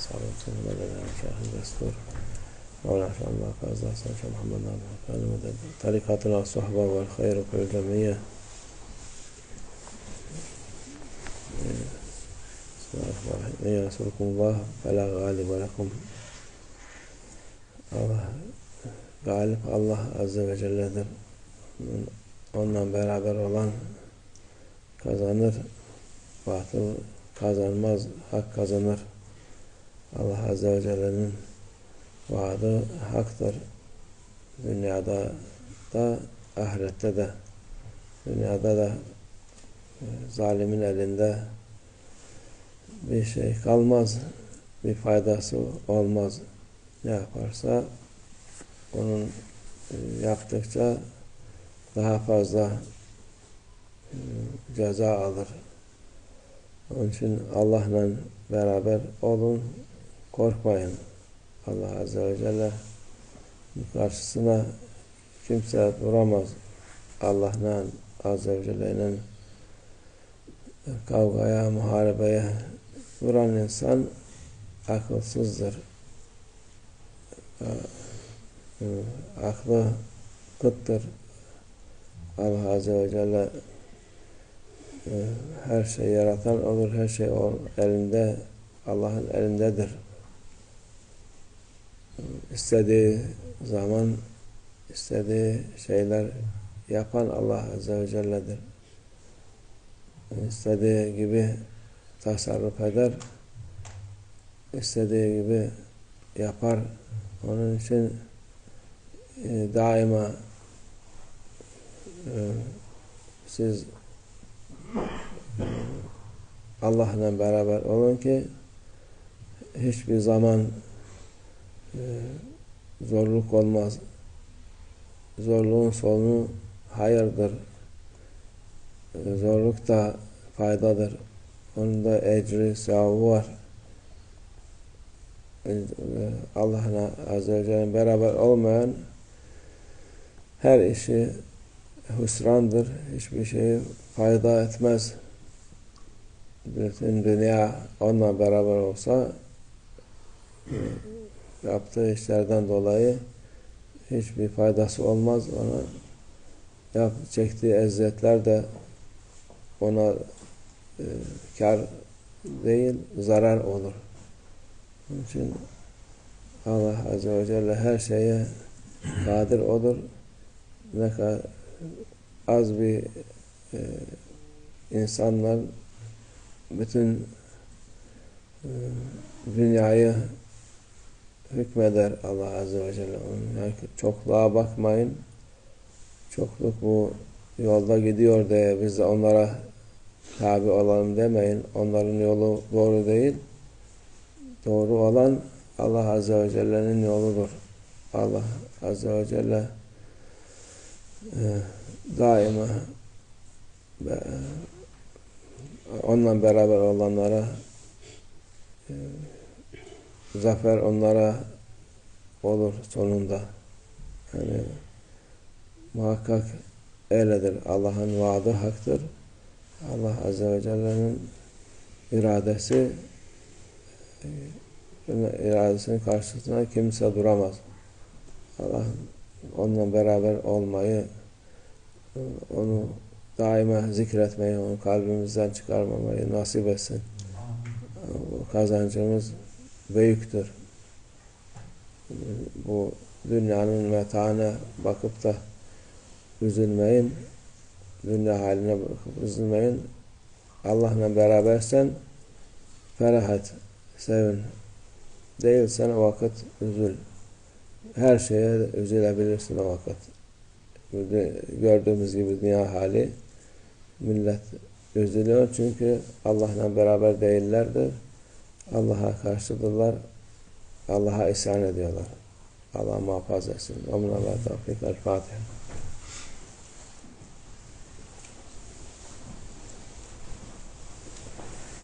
صعب الإنسان بدلا شيخ المستور أو نحن ما قال أحسن شيخ محمد عبد الحق طريقتنا الصحبة والخير في الجمعية إن ينصركم الله فلا غالب لكم. غالب الله عز وcelledir. Ondan beraber olan kazanır, batıl kazanmaz, hak kazanır. Allah Azze ve Celle'nin vaadi haktır. Dünyada da, ahirette de. Dünyada da e, zalimin elinde bir şey kalmaz. Bir faydası olmaz. Ne yaparsa onun e, yaptıkça daha fazla e, ceza alır. Onun için Allah'la beraber olun, korkmayın. Allah Azze ve Celle karşısına kimse duramaz. Allah'la Azze ve Celle'yle kavgaya, muharebeye duran insan akılsızdır. Aklı kıttır. Allah Azze ve Celle her şey yaratan olur, her şey elinde, Allah'ın elindedir. İstediği zaman istediği şeyler yapan Allah Azze ve Celle'dir. İstediği gibi tasarruf eder, istediği gibi yapar. Onun için e, daima e, siz Allah'la beraber olun ki hiçbir zaman e, zorluk olmaz. Zorluğun sonu hayırdır. E, zorluk da faydadır. Onun da ecri, sevabı var. E, Allah'la Azze ve Celle'nin beraber olmayan her işi hüsrandır. Hiçbir şeyi fayda etmez. Bütün dünya onunla beraber olsa yaptığı işlerden dolayı hiçbir faydası olmaz. Ona yap, çektiği eziyetler de ona e, kar değil, zarar olur. Onun için Allah Azze ve Celle her şeye kadir olur. Ne kadar az bir e, insanlar bütün e, dünyayı hükmeder Allah Azze ve Celle. Yani çokluğa bakmayın. Çokluk bu yolda gidiyor diye biz de onlara tabi olalım demeyin. Onların yolu doğru değil. Doğru olan Allah Azze ve Celle'nin yoludur. Allah Azze ve Celle e, daima e, onunla beraber olanlara e, zafer onlara olur sonunda. Yani muhakkak öyledir. Allah'ın vaadi haktır. Allah Azze ve Celle'nin iradesi iradesinin karşısına kimse duramaz. Allah onunla beraber olmayı onu daima zikretmeyi, onu kalbimizden çıkarmamayı nasip etsin. Bu kazancımız büyüktür. Bu dünyanın metağına bakıp da üzülmeyin. Dünya haline bakıp üzülmeyin. Allah'la berabersen ferah et, sevin. Değilsen o vakit üzül. Her şeye üzülebilirsin o vakit. Gördüğümüz gibi dünya hali millet üzülüyor çünkü Allah'la beraber değillerdir. Allah'a karşıdırlar. Allah'a isyan ediyorlar. Allah muhafaza etsin. Amin Allah tevfik. El Fatiha.